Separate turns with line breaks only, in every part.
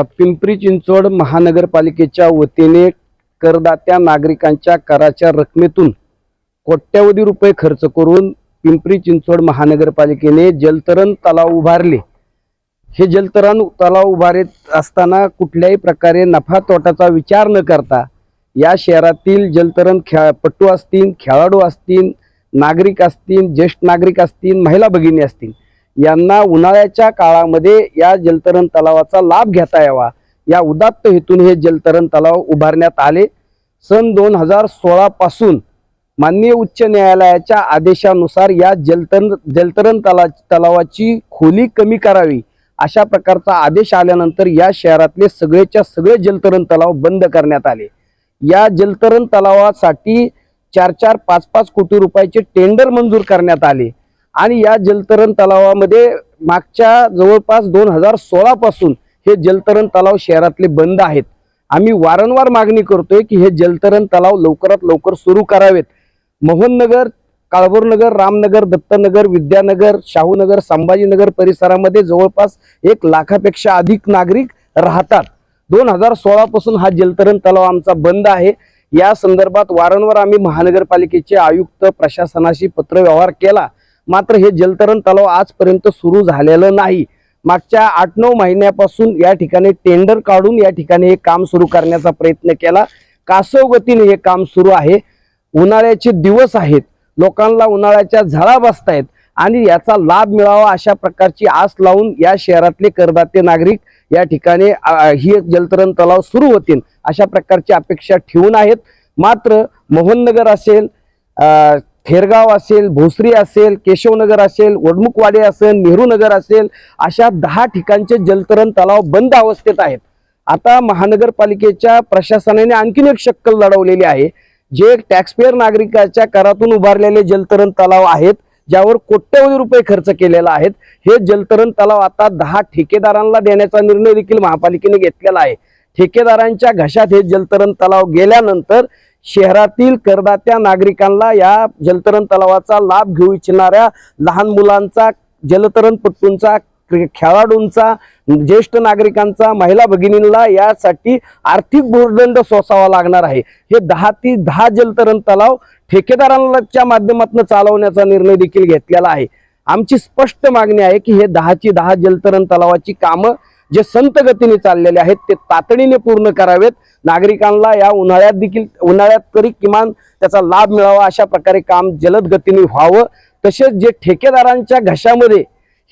पिंपरी चिंचवड महानगरपालिकेच्या वतीने करदात्या नागरिकांच्या कराच्या रकमेतून कोट्यवधी रुपये खर्च करून पिंपरी चिंचवड महानगरपालिकेने जलतरण तलाव उभारले. हे जलतरण तलाव उभारत असताना कुठल्याही प्रकारे नफा तोटाचा विचार न करता या शहरातील जलतरण खेळपट्टू असतील खेळाडू असतील नागरिक असतील ज्येष्ठ नागरिक असतील महिला भगिनी असतील यांना उन्हाळ्याच्या काळामध्ये या जलतरण तलावाचा लाभ घेता यावा. या उदात्त हेतून हे जलतरण तलाव उभारण्यात आले. सन दोन हजार सोळा पासून माननीय उच्च न्यायालयाच्या आदेशानुसार या जलतरण जलतरण तला तलावाची खोली कमी करावी. अशा प्रकारचा आदेश आल्यानंतर या शहरातले सगळेच्या सगळे जलतरण तलाव बंद करण्यात आले. या जलतरण तलावासाठी चार चार पाच पाच कोटी रुपयाचे टेंडर मंजूर करण्यात आले. आणि या जलतरण तलावामध्ये मागच्या जवळपास दोन हजार सोळा पासून हे जलतरण तलाव शहरातले बंद आहेत. आम्ही वारंवार मागणी करतोय की हे जलतरण तलाव लवकरात लवकर सुरू करावेत. मोहननगर काळभोरनगर रामनगर दत्तनगर विद्यानगर शाहूनगर संभाजीनगर परिसरामध्ये जवळपास एक लाखापेक्षा अधिक नागरिक राहतात. दोन हजार सोळापासून हा जलतरण तलाव आमचा बंद आहे. या संदर्भात वारंवार आम्ही महानगरपालिकेचे आयुक्त प्रशासनाशी पत्रव्यवहार केला. मात्र हे जलतरण तलाव आजपर्यंत सुरू झालेलं नाही. मागच्या आठ नऊ महिन्यापासून या ठिकाणी टेंडर काढून या ठिकाणी हे काम सुरू करण्याचा प्रयत्न केला. कासव गतीने हे काम सुरू आहे. उन्हाळ्याचे दिवस आहेत. लोकांना उन्हाळ्याच्या झळा बसतायत आणि याचा लाभ मिळावा अशा प्रकारची आस लावून या शहरातले करदाते नागरिक या ठिकाणी ही जलतरण तलाव सुरू होतील अशा प्रकारची अपेक्षा ठेवून आहेत. मात्र मोहननगर असेल फेरगाव असेल भोसरी असेल केशवनगर असेल वडमुखवाडी असेल नेहरू नगर असेल अशा दहा ठिकाणचे जलतरण तलाव बंद अवस्थेत आहेत. आता महानगरपालिकेच्या प्रशासनाने आणखीन एक शक्कल लढवलेली आहे जे टॅक्सपेअर नागरिकाच्या करातून उभारलेले जलतरण तलाव आहेत ज्यावर कोट्यवधी रुपये खर्च केलेला आहेत. हे जलतरण तलाव आता दहा ठेकेदारांना देण्याचा निर्णय देखील महापालिकेने घेतलेला आहे. ठेकेदारांच्या घशात हे जलतरण तलाव गेल्यानंतर शहरातील करदात्या नागरिकांना या जलतरण तलावाचा लाभ घेऊ इच्छिणाऱ्या लहान मुलांचा जलतरण पट्टूंचा खेळाडूंचा ज्येष्ठ नागरिकांचा महिला भगिनींना यासाठी आर्थिक भूर्दंड सोसावा लागणार आहे. हे दहा ती दहा जलतरण तलाव ठेकेदारांच्या माध्यमातून चालवण्याचा निर्णय देखील घेतलेला आहे. आमची स्पष्ट मागणी आहे की हे दहाची दहा जलतरण तलावाची कामं जे संत गतीने चाललेले आहेत ते तातडीने पूर्ण करावेत. नागरिकांना या उन्हाळ्यात देखील उन्हाळ्यात तरी किमान त्याचा लाभ मिळावा अशा प्रकारे काम जलद गतीने व्हावं. तसेच जे ठेकेदारांच्या घशामध्ये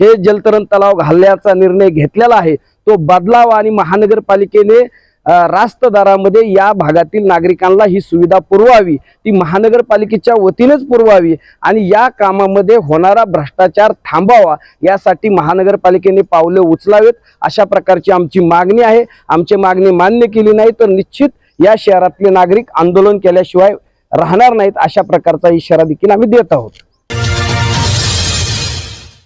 हे जलतरण तलाव घालण्याचा निर्णय घेतलेला आहे तो बदलावा आणि महानगरपालिकेने रास्त दरामध्ये या भागातील नागरिकांना ही सुविधा पुरवावी ती महानगरपालिकेच्या वतीनेच पुरवावी आणि या कामामध्ये होणारा भ्रष्टाचार थांबावा यासाठी महानगरपालिकेने पावले उचलावेत अशा प्रकारची आमची मागणी आहे. आमची मागणी मान्य केली नाही तर निश्चित या शहरातले नागरिक आंदोलन केल्याशिवाय राहणार नाहीत अशा प्रकारचा इशारा देखील आम्ही देत आहोत.